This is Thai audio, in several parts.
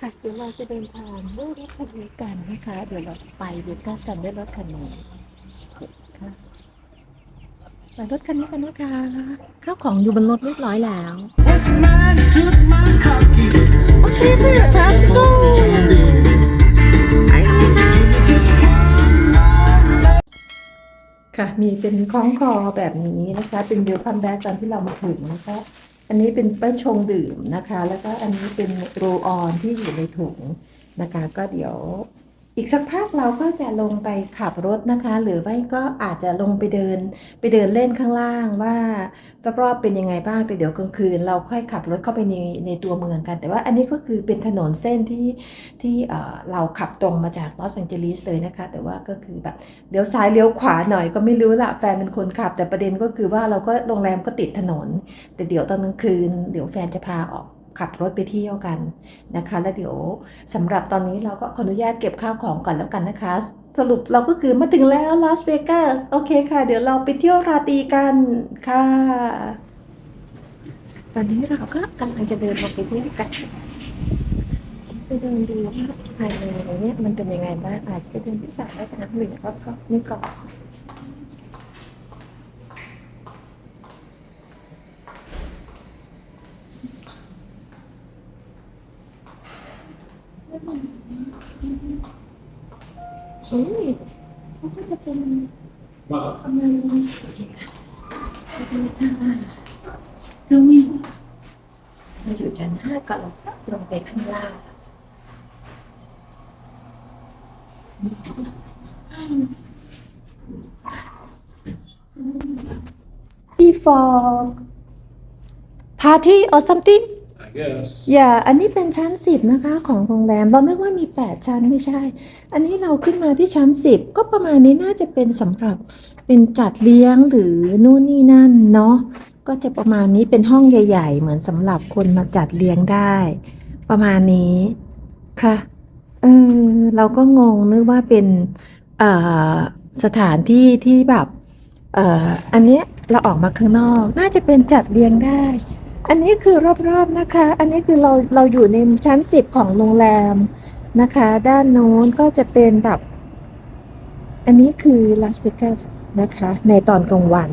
ค่ะเดี๋ยวเราจะเดินทางด้วยรถคันนี้กันนะคะ เดี๋ยวเราไปเวกัสกันด้วยรถคันนี้ค่ะไปรถคันนี้กันนะคะข้าวของอยู่บนรถเรียบร้อยแล้ว As a man took my car keys. Okay, we're time to go. ค่ะมีเป็นคล้องคอแบบนี้นะคะ เป็นเวลคัมแบ็กตอนที่เรามาถึงนะคะ อันนี้เป็นเปิ้ลชงดื่มนะคะ แล้วก็อันนี้เป็นโรออนที่อยู่ในถุงนะคะ ก็เดี๋ยว อีกสักพักเราก็จะลงไปขับรถนะคะ หรือไม่ก็อาจจะลงไปเดิน ไปเดินเล่นข้างล่างว่ารอบๆเป็นยังไงบ้างแต่เดี๋ยวกลางคืน เราค่อยขับรถเข้าไปในในตัวเมืองกัน แต่ว่าอันนี้ก็คือเป็นถนนเส้นที่ที่เอ่อเราขับตรงมาจากลอสแองเจลิสเลยนะคะ แต่ว่าก็คือแบบเดี๋ยวซ้ายเลี้ยวขวาหน่อยก็ไม่รู้ละแฟนเป็นคนขับ แต่ประเด็นก็คือว่าเราก็โรงแรมก็ติดถนน แต่เดี๋ยวตอนกลางคืน เดี๋ยวแฟนจะพาออก ขับรถไปเที่ยวกันนะคะ แล้วเดี๋ยวสำหรับตอนนี้เราก็ขออนุญาตเก็บข้าวของก่อนแล้วกันนะคะ สรุปเราก็คือมาถึงแล้วลาสเวกัสโอเคค่ะ เดี๋ยวเราไปเที่ยวราตรีกันค่ะ ตอนนี้เราก็กำลังจะเดินลงไปเที่ยวกันไปเดินดูว่าภายในเนี้มันเป็นยังไงบ้างอาจจะไปเดินที่สระว่ายน้ำหรือรอบๆนี่ก่อน อุ้ยเขาก็จะเป็นประมาณนี้โอเคค่ะขอบคุณค่ะเราเราอยู่ชั้นห้าก็ลงลงไปข้างล่าง before party or something guess. อย่าอันนี้เป็นชั้น 10 นะคะของโรงแรม เรานึกว่ามี 8 ชั้นไม่ใช่ อันนี้เราขึ้นมาที่ชั้น 10 ก็ประมาณนี้น่าจะเป็นสำหรับเป็นจัดเลี้ยงหรือนู่นนี่นั่นเนาะ ก็จะประมาณนี้เป็นห้องใหญ่ ๆ เหมือนสำหรับคนมาจัดเลี้ยงได้ ประมาณนี้ค่ะ เออเราก็งงนึกว่าเป็นเอ่อสถานที่ที่แบบเอ่ออันเนี้ยเราออกมาข้างนอก น่าจะเป็นจัดเลี้ยงได้ อันนี้คือรอบๆนะคะ อันนี้คือเราเราอยู่ในชั้นสิบของโรงแรมนะคะ ด้านโน้นก็จะเป็นแบบ อันนี้คือลาสเวกัสนะคะ ในตอนกลางวัน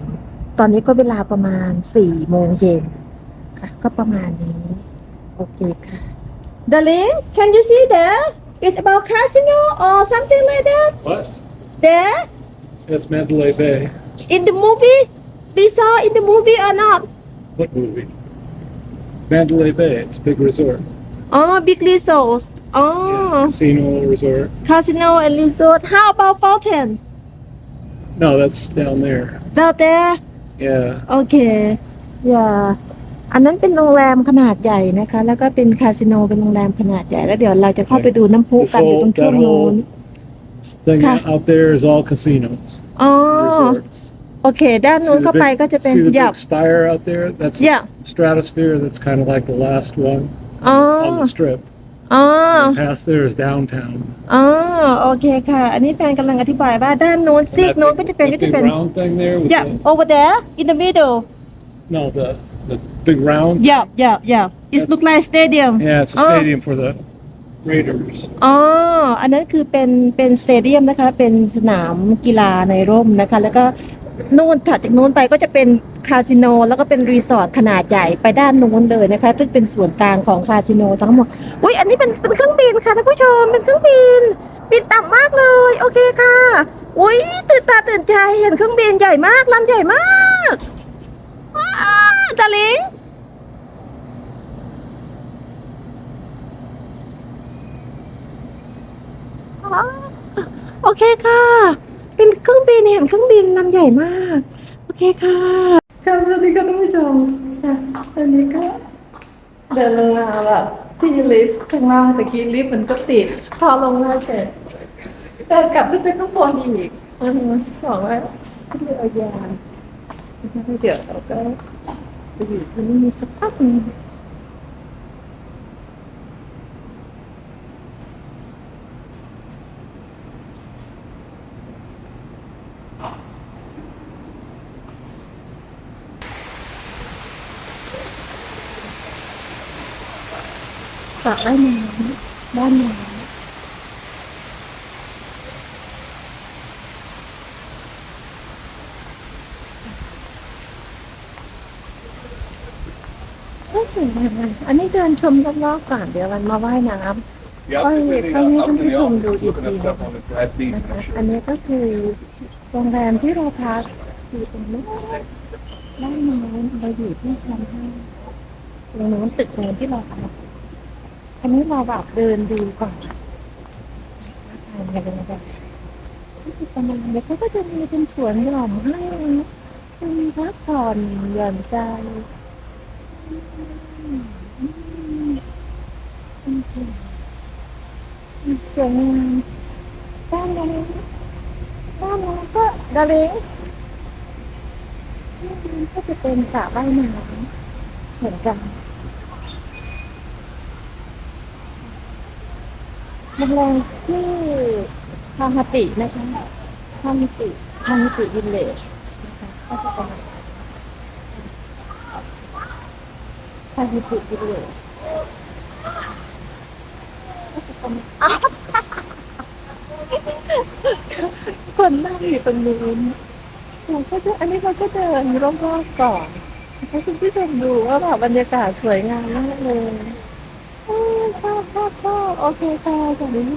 ตอนนี้ก็เวลาประมาณสี่โมงเย็นค่ะ ก็ประมาณนี้ โอเคค่ะ Darling can you see there it's about casino or something like that What? there That's Mandalay Bay. in the movie we saw in the movie or not What movie? Mandalay Bay. It's a big resort. oh big resorts Yeah, oh casino resort. casino and resort how about fountain No, that's down there. down there Yeah. โอเค อย่า อันนั้นเป็นโรงแรมขนาดใหญ่นะคะ แล้วก็เป็นคาสิโนเป็นโรงแรมขนาดใหญ่ แล้วเดี๋ยวเราจะเข้าไปดูน้ำพุกันอยู่ตรงช่วงนู้น Thing Okay. out there is all casinos, อ๋อ resorts. โอเคด้านนู้น See the เข้าไป big- ก็จะเป็น see the หยับ big spire out there? That's Yeah. stratosphere. That's kind of like the last one อ๋อ on the strip. อ๋อ And past there is downtown. อ๋อ โอเคค่ะ อันนี้แฟนกำลังอธิบายว่าด้านนู้น And ซีก that นู้น big- ก็จะเป็น that ก็จะ big เป็น round thing there. With yeah the, over there in the middle no, the the big round. yeah yeah yeah it look like stadium Yeah, it's a Oh. stadium for the Raiders. อ๋อ อันนั้นคือเป็นเป็นสเตเดียมนะคะ เป็นสนามกีฬาในร่มนะคะ แล้วก็ นู่นถัดจากนู้นไปก็จะเป็นคาสิโนแล้วก็เป็นรีสอร์ทขนาดใหญ่ไปด้านนู้นเลยนะคะซึ่งเป็นส่วนกลางของคาสิโนทั้งหมดอุ้ยอันนี้เป็นเป็นเครื่องบินค่ะท่านผู้ชมเป็นเครื่องบินบินต่ำมากเลย โอเคค่ะอุ้ยตื่นตาตื่นใจเห็นเครื่องบินใหญ่มากลำใหญ่มากว้าลิงโอเคค่ะ เป็นเครื่องบินเห็นเครื่องบินลำใหญ่มาก โอเคค่ะค่ะสวัสดีค่ะท่านผู้ชมค่ะอันนี้ก็เดินลงมาแบบที่ลิฟต์ข้างล่างตะกี้ลิฟต์มันก็ติด พอลงมาเสร็จเดินกลับขึ้นไปข้างบนอีกอือฮึบอกว่าขึ้นไปเอายาเดี๋ยวเราก็ไปอยู่ที่นี่สักพักหนึง ระว่ายน้ำด้านน้ำก็สวยงามอันนี้เดินชมรอบๆก่อนเดี๋ยวมันมาว่ายน้ำ Yeah, Oh, I was yeah, sitting can you out- I was in the come to office do looking at it, stuff on the glass beach นะคะอันนี้ก็คือโรงแรมที่เราพักอยู่ตรงนู้ด้านโน้นเราอยู่ที่ชั้นห้าตรงนู้นตึกโน้นที่เราพัก อันนี้เราแบบเดินดูก่อนทานกันเลยแบบที่สิประมาณเดี๋ยเขาก็จะมีเป็นสวนหย่อมให้นะเป็นพักผ่อนหย่อนใจสวยงามด้านโน้นด้านโน้นก็ดาเลงก็จะเป็นสระว่ายน้ำเหมือนกัน โรงแรมที่ทาฮาตินะคะทาฮาติทาฮาติวิลเลจนะคะก็จะเป็นทาฮาติวิลเลจก็จะเป็นอ้าวคนนั่งอยู่ตรงนู้นเราก็จะอันนี้เราก็เดินรอบๆก่อนให้คุณผู้ชมดูว่าแบบบรรยากาศสวยงามมากเลย โอเคค่ะจากนี้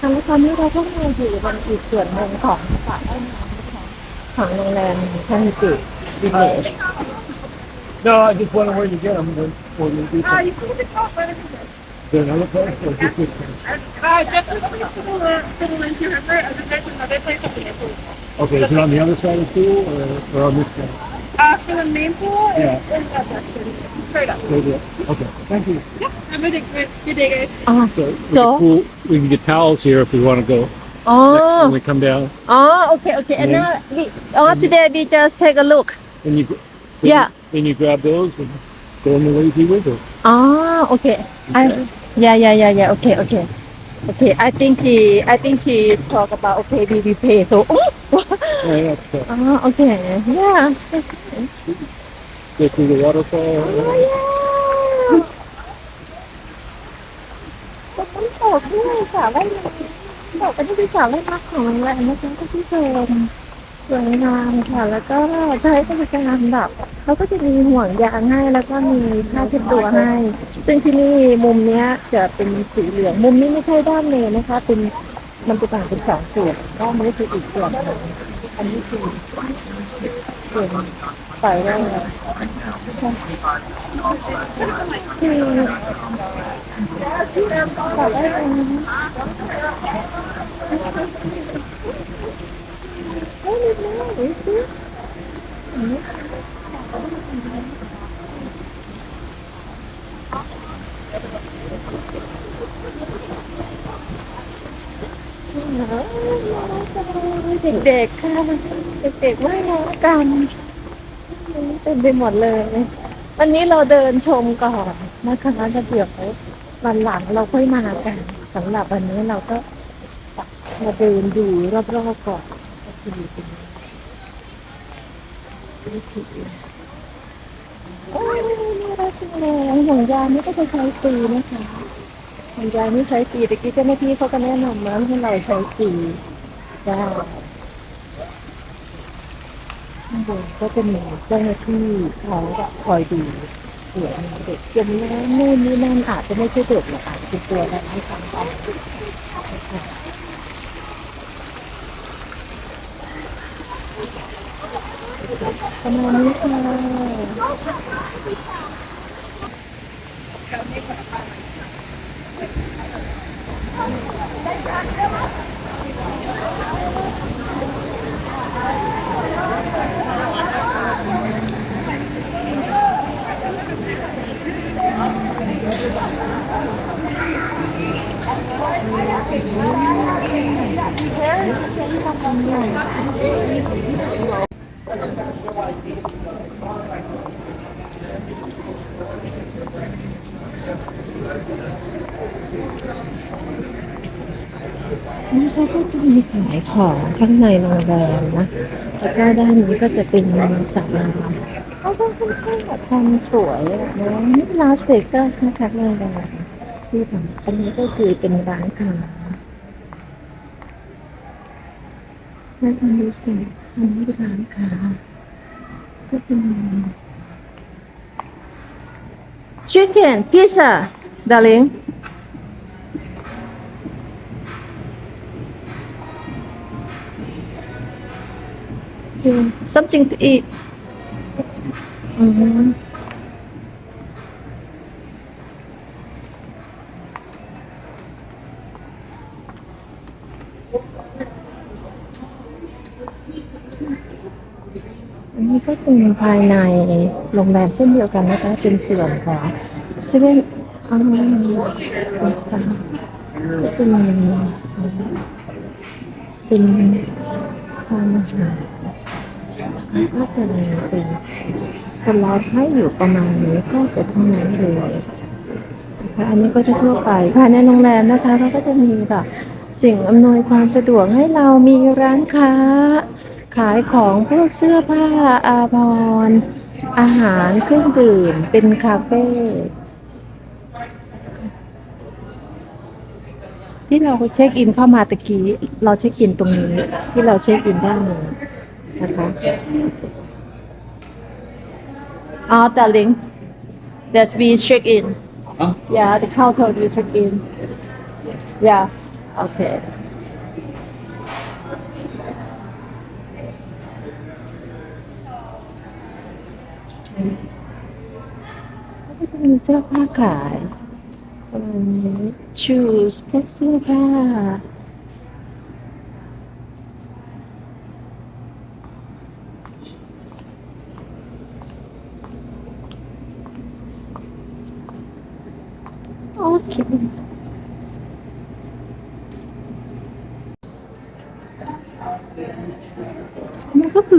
ทางตอนนี้เราก็มาอยู่บนอีกส่วนหนึ่งของสระว่ายน้ำนะคะของโรงแรมทันติวิลเลจ No, I just wonder where you get them when, when you do Ah, something. you can get off right over There another place or just this place? Uh, just as we fiddle, uh, fiddle into river, and then there's another place up in the pool. Okay, is it on the other side of the pool or, or on this side? Uh, for the main pool, it's Yeah. in that direction. straight up. Okay. Thank you. Yeah, have a good day, guys. Ah, So we So? can pull, we can get towels here if we want to go next oh. when we come down. oh, okay, okay. And now, we, oh, today we just take a look. And you. then Yeah. you- Then you grab those and go on the lazy river. Oh, okay. I, yeah, yeah, yeah, yeah. Okay, okay. Okay, I think she, I think she talk about okay, we, we pay. So, oh, Yeah, ah, okay, yeah. Go through the waterfall. oh yeah ตรงน้ำตกด้วยสระว่ายน้ำบอกว่านี่คือสระว่ายน้ำของโรงแรมนะคะท่านผู้ชมสวยงามค่ะ แล้วก็ใช้บริการแบบเขาก็จะมีห่วงยางให้แล้วก็มีผ้าเช็ดตัวให้ ซึ่งที่นี่มุมเนี้ยจะเป็นสีเหลืองมุมนี้ไม่ใช่ด้านเลนนะคะ เป็นมันจะแบ่งเป็นสองส่วนด้านนี้คืออีกส่วนหนึ่งอันนี้คือส่วน ฝ่ายแรกคือฝ่ายแรกเฮ้ยนิดนึงดูสิเด็กๆค่ะเด็กๆว่ายน้ำกันเต็ มไปหมดเลย วันนี้เราเดินชมก่อนนะคะแล้วเดี๋ยววันหลังเราค่อยมากันสำหรับวันนี้เราก็มาเดินดูรอบๆก่อนก็คือเป็นวิธีโอ้ยน่ารักจังเลยห่วงยางนี่ก็จะใช้ฟรีนะคะห่วงยางนี่ใช้ฟรีตะกี้เจ้าหน้าที่เขาก็แนะนำมาให้เราใช้ฟรีได้ ข้างบนก็จะมีเจ้าหน้าที่เขาแบบคอยดูเผื่อมีเด็กจมน้ำนู่นนี่นั่นอาจจะไม่ใช่เด็กหรอกอาจจะเป็นตัวอะไรไม่ทำได้ประมาณนี้ค่ะ นี่เขาก็จะมี ของข้างในโรงแรมนะ แล้วก็ด้านนี้ก็จะเป็นสระน้ำเขาก็ค่อนข้างแบบทำสวยอะนะนี่ลาสเวกัสนะคะโรงแรมที่ทำอันนี้ก็คือเป็นร้านค้าแล้วทำดูสิอันนี้เป็นร้านค้าก็จะมี chicken pizza darling Yeah, something to eat. Mhm. อันนี้ก็เป็นภายในโรงแรมเช่นเดียวกันนะคะ เป็นส่วนของเซเว่นอ่าเป็นซาก็จะมีเป็นทานอาหารแล้ว ก็จะมีเป็นสล็อตให้อยู่ประมาณนี้ก็จะทั้งนั้นเลยนะคะอันนี้ก็จะทั่วไปภายในโรงแรมนะคะเขาก็จะมีแบบสิ่งอำนวยความสะดวกให้เรามีร้านค้า ขายของพวกเสื้อผ้าอาภรณ์อาหารเครื่องดื่มเป็นคาเฟ่ที่เราเช็คอินเข้ามาตะกี้ เราเช็คอินตรงนี้ ที่เราเช็คอินด้านนี้ นะคะอ๋อแต่ลิง that we check in Huh? yeah the counter we check in yeah okay ก็จะมีเสื้อผ้าขายประมาณนี้ shoes พวกเสื้อผ้า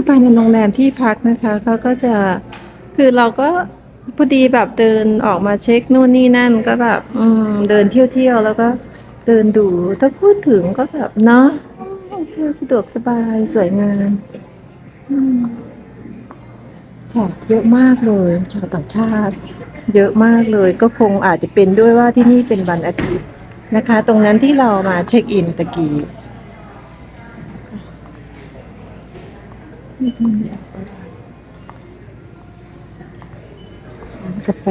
นี่ก็คือภายในโรงแรมที่พักนะคะเขาก็จะคือเราก็พอดีแบบเดินออกมาเช็คนู่นนี่นั่นก็แบบอืมเดินเที่ยวๆแล้วก็เดินดูถ้าพูดถึงก็แบบเนาะสะดวกสบายสวยงามอืมค่ะเยอะมากเลยชาวต่างชาติ เยอะมากเลยก็คงอาจจะเป็นด้วยว่าที่นี่เป็นวันอาทิตย์นะคะ ตรงนั้นที่เรามาเช็คอินตะกี้ นี่ทำแบบ ร้านกาแฟ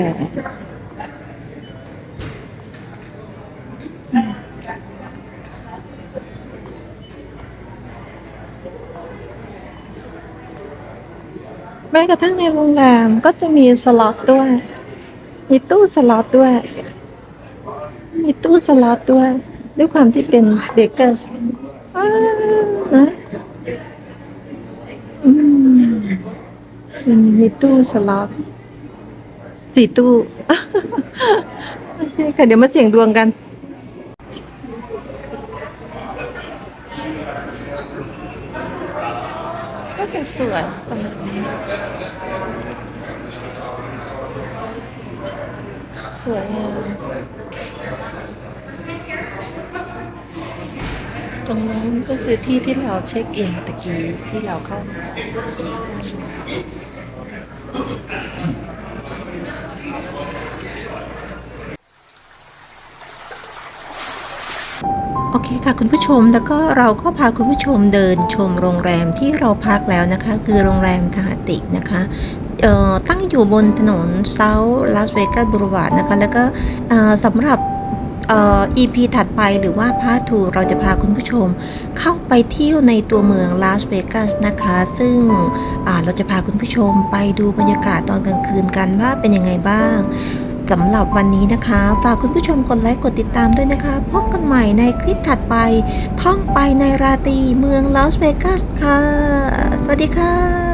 แม้กระทั่งในโรงแรมก็จะมีสล็อตด้วย มีตู้สล็อตด้วย มีตู้สล็อตด้วย ด้วยความที่เป็นเบเกอร์นะ อืม เป็นมีตู้สล็อตสี่ตู้ โอเคค่ะเดี๋ยวมาเสี่ยงดวงกัน ก็จะสวยประมาณนี้สวยงามตรงนั้นก็คือที่ที่เราเช็คอินตะกี้ที่เราเข้ามา คุณผู้ชมแล้วก็เราก็พาคุณผู้ชมเดินชมโรงแรมที่เราพักแล้วนะคะ คือโรงแรมทาตินะคะเอ่อตั้งอยู่บนถนนเซาท์ลาสเวกัสบูรวาดนะคะ แล้วก็สำหรับเอ่อ EP ถัดไปหรือว่าพาทูเราจะพาคุณผู้ชมเข้าไปเที่ยวในตัวเมืองลาสเวกัสนะคะ ซึ่งอ่าเราจะพาคุณผู้ชมไปดูบรรยากาศตอนกลางคืนกันว่าเป็นยังไงบ้าง สำหรับวันนี้นะคะ ฝากคุณผู้ชมกดไลค์กดติดตามด้วยนะคะ พบกันใหม่ในคลิปถัดไป ท่องไปในราตรีเมืองลาสเวกัสค่ะ สวัสดีค่ะ